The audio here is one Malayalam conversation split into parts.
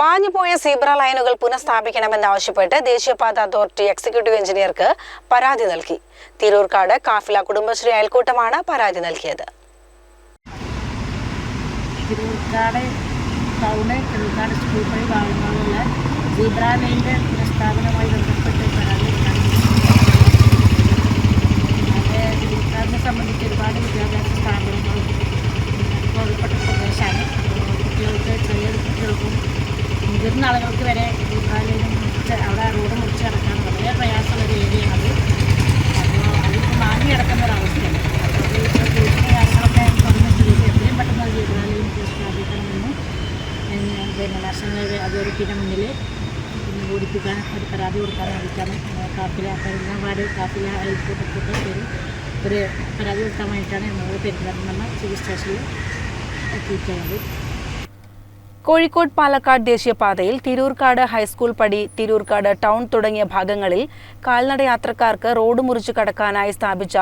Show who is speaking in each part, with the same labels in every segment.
Speaker 1: മാഞ്ഞുപോയ സീബ്ര ലൈനുകൾ പുനഃസ്ഥാപിക്കണമെന്നാവശ്യപ്പെട്ട് ദേശീയപാത അതോറിറ്റി എക്സിക്യൂട്ടീവ് എഞ്ചിനീയർക്ക് പരാതി നൽകി. തിരൂർക്കാട് കാഫില കുടുംബശ്രീ അയൽക്കൂട്ടമാണ് പരാതി നൽകിയത്.
Speaker 2: തിരൂർക്കാട് ടൗണ് തിരൂർക്കാട് സ്കൂൾ വഴി ഭാഗങ്ങളിലുള്ള സീബ്ര ലൈന്റെ മുതിർന്ന ആളുകൾക്ക് വരെ മുറിച്ച് അവിടെ റോഡ് മുറിച്ച് കിടക്കാൻ വളരെ പ്രയാസമുള്ള ഒരു ഏരിയയാണ് അത്. അപ്പോൾ അതിപ്പോൾ മാറി കിടക്കുന്ന അപ്പോൾ കാര്യങ്ങളൊക്കെ വന്ന സ്ഥിതിക്ക് എത്രയും പെട്ടെന്ന് സീബ്രയിലും സ്ഥാപിക്കണമെന്ന് പിന്നെ നാഷണൽ അതോറിറ്റിയുടെ മുന്നിൽ പിന്നെ ഓടിപ്പിക്കാൻ ഒരു പരാതി കൊടുക്കാൻ വേണ്ടിയിട്ടാണ് കാപ്പില പെരുന്നാട് കാപ്പില ഹൈക്കോട്ടൊക്കെ പേര് ഒരു പരാതി കൊടുക്കാൻ വേണ്ടിയിട്ടാണ് നമ്മൾ പെരുന്തൽമണ്ണ സിവിൽ സ്റ്റേഷനിൽ എത്തിയിട്ടുള്ളത്.
Speaker 1: കോഴിക്കോട് പാലക്കാട് ദേശീയപാതയിൽ തിരൂർക്കാട് ഹൈസ്കൂൾ പടി തിരൂർക്കാട് ടൗൺ തുടങ്ങിയ ഭാഗങ്ങളിൽ കാൽനട യാത്രക്കാർക്ക് റോഡ് മുറിച്ചു കടക്കാനായി സ്ഥാപിച്ച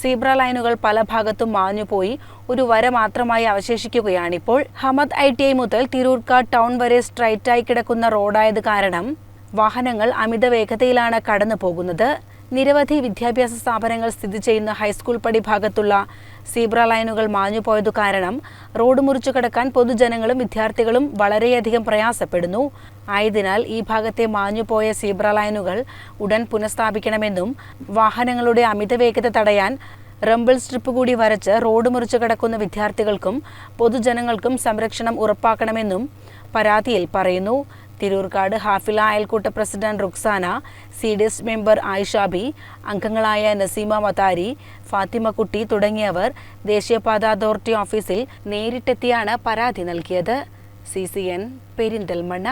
Speaker 1: സീബ്ര ലൈനുകൾ പല ഭാഗത്തും മാഞ്ഞുപോയി. ഒരു വര മാത്രമായി അവശേഷിക്കുകയാണിപ്പോൾ ഹമദ് ഐ ടി ഐ മുതൽ തിരൂർക്കാട് ടൗൺ വരെ സ്ട്രൈറ്റായി കിടക്കുന്ന റോഡായത് കാരണം വാഹനങ്ങൾ അമിത വേഗതയിലാണ് കടന്നു പോകുന്നത് നിരവധി വിദ്യാഭ്യാസ സ്ഥാപനങ്ങൾ സ്ഥിതി ചെയ്യുന്ന ഹൈസ്കൂൾ പടി ഭാഗത്തുള്ള സീബ്ര ലൈനുകൾ മാഞ്ഞുപോയതു കാരണം റോഡ് മുറിച്ചു കടക്കാൻ പൊതുജനങ്ങളും വിദ്യാർത്ഥികളും വളരെയധികം പ്രയാസപ്പെടുന്നു. ആയതിനാൽ ഈ ഭാഗത്തെ മാഞ്ഞുപോയ സീബ്ര ലൈനുകൾ ഉടൻ പുനഃസ്ഥാപിക്കണമെന്നും വാഹനങ്ങളുടെ അമിത വേഗത തടയാൻ റംബിൾ സ്ട്രിപ്പ് കൂടി വരച്ച് റോഡ് മുറിച്ചു കടക്കുന്ന വിദ്യാർത്ഥികൾക്കും പൊതുജനങ്ങൾക്കും സംരക്ഷണം ഉറപ്പാക്കണമെന്നും പരാതിയിൽ പറയുന്നു. Thirurkad ഹാഫില അയൽക്കൂട്ട president Ruksana C D S member Ayishabi അംഗങ്ങളായ നസീമ മതാരി ഫാത്തിമക്കുട്ടി തുടങ്ങിയവർ ദേശീയപാത അതോറിറ്റി ഓഫീസിൽ നേരിട്ടെത്തിയാണ് പരാതി നൽകിയത്. C C N Perinthalmanna.